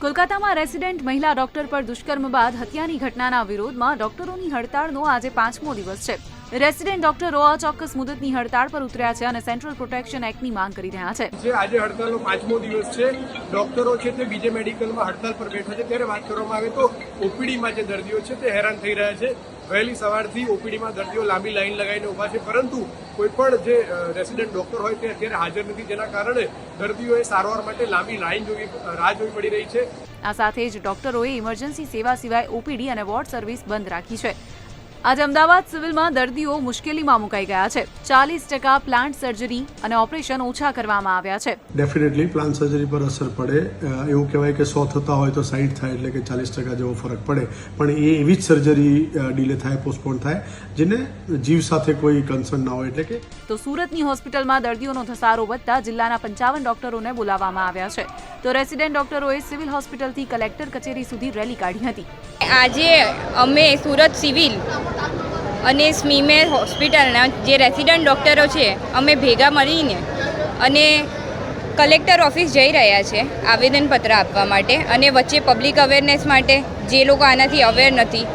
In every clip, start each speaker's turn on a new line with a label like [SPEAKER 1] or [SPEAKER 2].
[SPEAKER 1] કોલકાતામાં રેસિડેન્ટ મહિલા ડોક્ટર પર દુષ્કર્મ બાદ હત્યાની ઘટનાના વિરોધમાં ડોક્ટરોની હડતાળનો આજે પાંચમો દિવસ છે. રેસિડેન્ટ ડોક્ટરો ચોક્કસ મુદતની હડતાળ પર ઉતર્યા છે અને સેન્ટ્રલ પ્રોટેક્શન એક્ટની માંગ કરી રહ્યા છે.
[SPEAKER 2] છે આજે હડતાલનો પાંચમો દિવસ છે ડોક્ટરો છે તે બીજે મેડિકલમાં હડતાલ પર બેઠા છે. ત્યારે વાત કરવામાં આવે તો ઓપીડીમાં જે દર્દીઓ છે તે હેરાન થઈ રહ્યા છે. વહેલી સવારથી ઓપીડીમાં દર્દીઓ લાંબી લાઈન લગાવીને ઊભા છે. પરંતુ કોઈ પણ જે રેસિડેન્ટ ડોક્ટર હોય તે અત્યારે હાજર નથી. જેના કારણે દર્દીઓએ સારવાર માટે લાંબી લાઈન જોવી રાહ જોવી પડી રહી છે.
[SPEAKER 1] આ સાથે જ ડોક્ટરોએ ઇમરજન્સી સેવા સિવાય ઓપીડી અને વોર્ડ સર્વિસ બંધ રાખી છે. આજે અમદાવાદ સિવિલમાં દર્દીઓ મુશ્કેલીમાં મુકાઈ ગયા છે. ચાલીસ ટકા પ્લાન્ટ સર્જરી અને ઓપરેશન ઓછા કરવામાં આવ્યા છે.
[SPEAKER 3] ડેફિનેટલી પ્લાન્ટ સર્જરી પર અસર પડે. એવું કહેવાય કે સો થતા હોય તો સાઈઠ થાય એટલે કે ચાલીસ ટકા જેવો ફરક પડે. પણ એ એવી જ સર્જરી ડીલે થાય પોસ્ટપોન થાય જેને જીવ સાથે કોઈ કન્સર્ન ના હોય એટલે કે
[SPEAKER 1] તો સુરતની હોસ્પિટલમાં દર્દીઓનો ધસારો વધતા જિલ્લાના પંચાવન ડોક્ટરોને બોલાવવામાં આવ્યા છે. તો રેસિડેન્ટ ડોક્ટરોએ સિવિલ હોસ્પિટલથી કલેક્ટર કચેરી સુધી રેલી કાઢી હતી.
[SPEAKER 4] આજે અમે સુરત સિવિલ અને સ્મીમે હોસ્પિટલના જે રેસિડન્ટ ડૉક્ટરો છે અમે ભેગા મળીને અને કલેક્ટર ઓફિસ જઈ રહ્યા છે આવેદનપત્ર આપવા માટે અને વચ્ચે પબ્લિક અવેરનેસ માટે જે લોકો આનાથી અવેર નથી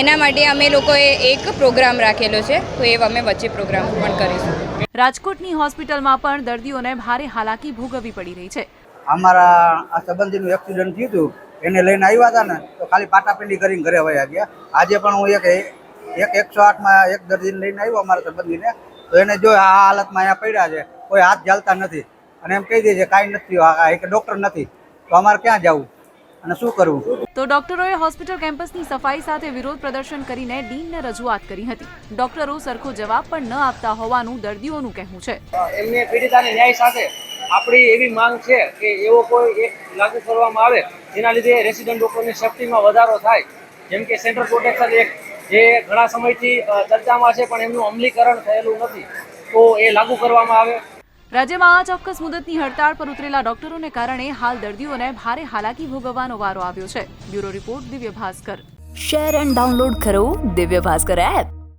[SPEAKER 4] એના માટે અમે લોકોએ એક પ્રોગ્રામ રાખેલો છે તો એ અમે વચ્ચે પ્રોગ્રામ પણ કરીશું.
[SPEAKER 1] રાજકોટની હોસ્પિટલમાં પણ દર્દીઓને ભારે હાલાકી ભોગવવી પડી રહી છે.
[SPEAKER 5] અમારા આ સંબંધીનું એક્સિડન્ટ થયું હતું, એને લઈને આવ્યા હતા ને, તો ખાલી પાટાપિંડી કરીને ઘરે વયા ગયા. આજે પણ હું એક એક એકસો આઠમાં એક દર્દીને લઈને આવ્યો અમારા સંબંધીને, તો એને જો આ હાલતમાં અહીંયા પડ્યા છે, કોઈ હાથ ચાલતા નથી. અને એમ કહી દે છે, કાંઈ નથી આ એક ડૉક્ટર નથી. તો અમારે ક્યાં જવું? અને શું કરવું?
[SPEAKER 1] તો ડોક્ટરોએ હોસ્પિટલ કેમ્પસની સફાઈ સાથે વિરોધ પ્રદર્શન કરીને ડીનને રજૂઆત કરી હતી. ડોક્ટરો સરખો જવાબ પણ ન આપતા હોવાનું દર્દીઓનું કહેવું છે.
[SPEAKER 6] એમને પીડિતાને ન્યાય સાથે આપણી એવી માંગ છે કે એવો કોઈ એક લાગુ કરવામાં આવે જેના લીધે રેસિડન્ટ ડોક્ટરની સેફટીમાં વધારો થાય. જેમ કે સેન્ટ્રલ પ્રોટેક્શન એક જે ઘણા સમયથી ચર્ચામાં છે પણ એમનું અમલીકરણ થયેલું નથી. તો એ લાગુ કરવામાં આવે.
[SPEAKER 1] રાજ્યમાં આ ચોક્કસ મુદતની હડતાળ પર ઉતરેલા ડોક્ટરોને કારણે હાલ દર્દીઓને ભારે હાલાકી ભોગવવાનો વારો આવ્યો છે. Bureau report Divya Bhaskar.
[SPEAKER 7] Share and download કરો દિવ્ય ભાસ્કર એપ.